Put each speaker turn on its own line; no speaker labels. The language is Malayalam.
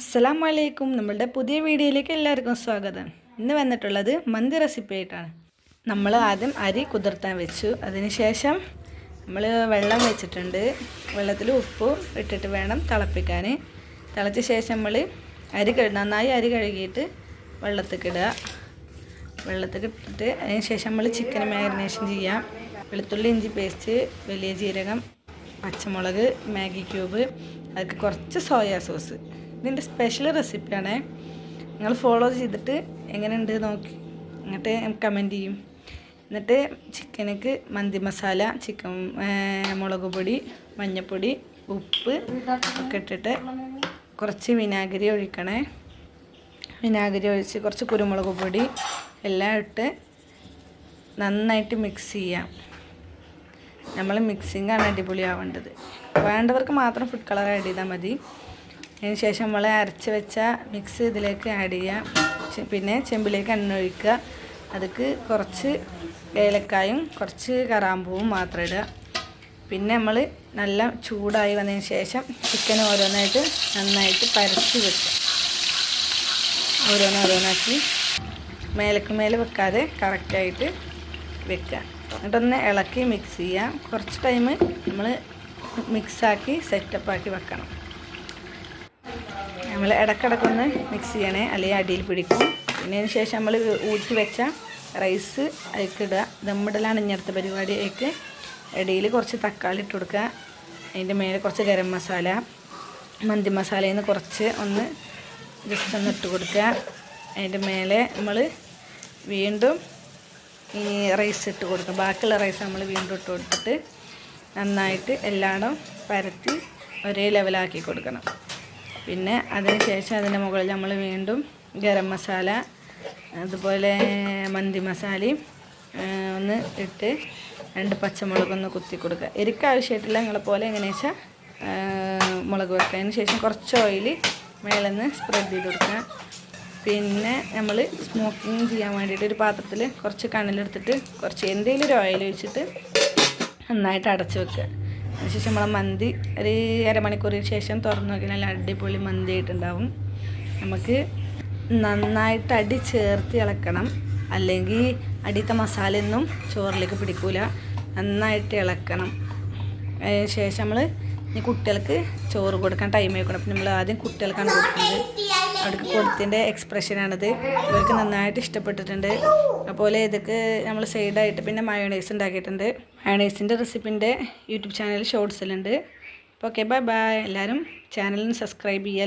അസ്സലാം വലൈക്കും നമ്മളുടെ പുതിയ വീഡിയോയിലേക്ക് എല്ലാവർക്കും സ്വാഗതം. ഇന്ന് വന്നിട്ടുള്ളത് മന്തി റെസിപ്പി ആയിട്ടാണ്. നമ്മൾ ആദ്യം അരി കുതിർത്താൻ വെച്ചു. അതിനുശേഷം നമ്മൾ വെള്ളം വെച്ചിട്ടുണ്ട്. വെള്ളത്തിൽ ഉപ്പ് ഇട്ടിട്ട് വേണം തിളപ്പിക്കാൻ. തിളച്ച ശേഷം നമ്മൾ അരി നന്നായി അരി കഴുകിയിട്ട് വെള്ളത്തേക്ക് ഇടുക. വെള്ളത്തിൽ ഇട്ടിട്ട് അതിന് ശേഷം നമ്മൾ ചിക്കൻ മാരിനേഷൻ ചെയ്യാം. വെളുത്തുള്ളി ഇഞ്ചി പേസ്റ്റ് വലിയ ജീരകം പച്ചമുളക് മാഗി ക്യൂബ് അതൊക്കെ കുറച്ച് സോയാ സോസ് ഇതിന്റെ സ്പെഷ്യൽ റെസിപ്പിയാണ് നിങ്ങൾ ഫോളോ ചെയ്തിട്ട് എങ്ങനെയുണ്ട് നോക്കി. എന്നിട്ട് കമന്റ് ചെയ്യും. എന്നിട്ട് ചിക്കനക്ക് മന്തി മസാല ചിക്കൻ മുളക് പൊടി മഞ്ഞൾപ്പൊടി ഉപ്പ് ഒക്കെ ഇട്ടിട്ട് കുറച്ച് വിനാഗിരി ഒഴിക്കണേ. വിനാഗിരി ഒഴിച്ച് കുറച്ച് കുരുമുളക് പൊടി എല്ലാം ഇട്ട് നന്നായിട്ട് മിക്സ് ചെയ്യാം. നമ്മൾ മിക്സിങ്ങാണ് അടിപൊളിയാവേണ്ടത്. വേണ്ടവർക്ക് മാത്രം ഫുഡ് കളർ ആഡ് ചെയ്താൽ മതി. അതിന് ശേഷം നമ്മൾ അരച്ച് വെച്ച മിക്സ് ഇതിലേക്ക് ആഡ് ചെയ്യാം. പിന്നെ ചെമ്പിലേക്ക് എണ്ണ ഒഴിക്കുക. അതിക്ക് കുറച്ച് ഏലക്കായും കുറച്ച് കറാമ്പൂവും മാത്രം ഇടുക. പിന്നെ നമ്മൾ നല്ല ചൂടായി വന്നതിന് ശേഷം ചിക്കൻ ഓരോന്നായിട്ട് നന്നായിട്ട് പരത്തി വെക്കുക. ഓരോന്നോരോന്നാക്കി മേലക്ക് മേലെ വെക്കാതെ കറക്റ്റായിട്ട് വെക്കുക. എന്നിട്ടൊന്ന് ഇളക്കി മിക്സ് ചെയ്യാം. കുറച്ച് ടൈം നമ്മൾ മിക്സാക്കി സെറ്റപ്പാക്കി വെക്കണം. നമ്മൾ ഇടക്കിടക്കൊന്ന് മിക്സ് ചെയ്യണേ. അല്ലെങ്കിൽ അടിയിൽ പിടിക്കും. പിന്നെ അതിന് ശേഷം നമ്മൾ ഊറ്റി വെച്ച റൈസ് അതിലേക്ക് ഇടുക. ദമ്മിടലാണ് ഇനി അടുത്ത പരിപാടി. ഇടയിൽ കുറച്ച് തക്കാളി ഇട്ട് കൊടുക്കുക. അതിന്റെ മേലെ കുറച്ച് ഗരം മസാല മന്തി മസാലയിൽ നിന്ന് കുറച്ച് ഒന്ന് ജസ്റ്റ് ഒന്ന് ഇട്ട് കൊടുക്കുക. അതിന്റെ മേലെ നമ്മൾ വീണ്ടും ഈ റൈസ് ഇട്ട് കൊടുക്കുക. ബാക്കിയുള്ള റൈസ് നമ്മൾ വീണ്ടും ഇട്ട് കൊടുത്തിട്ട് നന്നായിട്ട് എല്ലാടും പരത്തി ഒരേ ലെവലാക്കി കൊടുക്കണം. പിന്നെ അതിന് ശേഷം അതിന്റെ മുകളിൽ നമ്മൾ വീണ്ടും ഗരം മസാല അതുപോലെ മന്തി മസാലയും ഒന്ന് ഇട്ട് രണ്ട് പച്ചമുളക് ഒന്ന് കുത്തി കൊടുക്കുക. എരിക്ക് ആവശ്യമായിട്ടില്ല നിങ്ങളെ പോലെ വെച്ചാൽ മുളക് വെക്കുക. അതിന് ശേഷം കുറച്ച് ഓയിൽ മേലെ നിന്ന് സ്പ്രെഡ് ചെയ്ത് കൊടുക്കുക. പിന്നെ നമ്മൾ സ്മോക്കിങ് ചെയ്യാൻ വേണ്ടിയിട്ട് ഒരു പാത്രത്തിൽ കുറച്ച് കണ്ണിലെടുത്തിട്ട് കുറച്ച് എന്തെങ്കിലും ഒരു ഓയിൽ ഒഴിച്ചിട്ട് നന്നായിട്ട് അടച്ച് വെക്കുക. അതിനുശേഷം നമ്മളെ മന്തി ഒരു അരമണിക്കൂറിന് ശേഷം തുറന്നു നോക്കിയാൽ നല്ല അടിപൊളി മന്തി ആയിട്ടുണ്ടാവും. നമുക്ക് നന്നായിട്ട് അടി ചേർത്ത് ഇളക്കണം. അല്ലെങ്കിൽ അടിയത്തെ മസാലയൊന്നും ചോറിലേക്ക് പിടിക്കൂല. നന്നായിട്ട് ഇളക്കണം. ശേഷം നമ്മൾ ഈ കുട്ടികൾക്ക് ചോറ് കൊടുക്കാൻ ടൈം ആയിക്കണം അപ്പം നമ്മൾ ആദ്യം കുട്ടികൾക്കാണ് കൊടുക്കുന്നത്. അവർക്ക് കൊടുത്തതിന്റെ എക്സ്പ്രഷനാണിത് ഇവർക്ക് നന്നായിട്ട് ഇഷ്ടപ്പെട്ടിട്ടുണ്ട്. അതുപോലെ ഇതൊക്കെ നമ്മൾ സൈഡായിട്ട് പിന്നെ മയോണൈസ് ഉണ്ടാക്കിയിട്ടുണ്ട്. മയോണൈസിന്റെ റെസിപ്പിന്റെ യൂട്യൂബ് ചാനൽ ഷോർട്സിലുണ്ട് ഓക്കെ ബൈ ബൈ എല്ലാവരും ചാനലിന് സബ്സ്ക്രൈബ് ചെയ്യുക